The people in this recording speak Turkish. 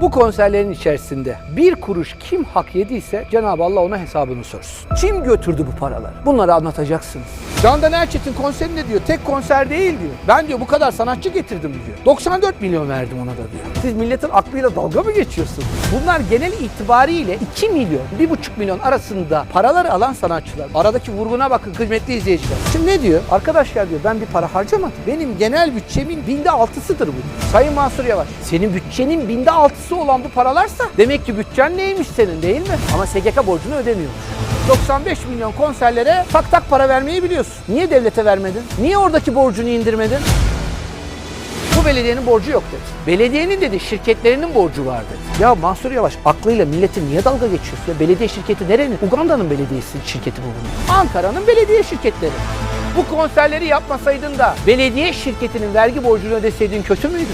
Bu konserlerin içerisinde bir kuruş kim hak yediyse Cenab-ı Allah ona hesabını sorsun. Kim götürdü bu paraları? Bunları anlatacaksınız. Candan Erçetin konserinde diyor tek konser değil diyor. Ben diyor bu kadar sanatçı getirdim diyor. 94 milyon verdim ona da diyor. Siz milletin aklıyla dalga mı geçiyorsunuz? Bunlar genel itibariyle 2 milyon, 1,5 milyon arasında paraları alan sanatçılar. Aradaki vurguna bakın kıymetli izleyiciler. Şimdi ne diyor? Arkadaşlar diyor ben bir para harcamadım. Benim genel bütçemin binde altısıdır bu. Sayın Mansur Yavaş, senin bütçenin binde altısı olan bu paralarsa demek ki bütçen neymiş senin değil mi? Ama SGK borcunu ödemiyormuş. 95 milyon konserlere tak tak para vermeyi biliyorsun. Niye devlete vermedin? Niye oradaki borcunu indirmedin? Bu belediyenin borcu yok dedi. Belediyenin dedi şirketlerinin borcu var dedi. Ya Mansur Yavaş aklıyla milletin niye dalga geçiyorsun? Ya belediye şirketi nerenin? Uganda'nın belediyesi şirketi bu bunun. Ankara'nın belediye şirketleri. Bu konserleri yapmasaydın da belediye şirketinin vergi borcunu ödeseydin kötü müydü?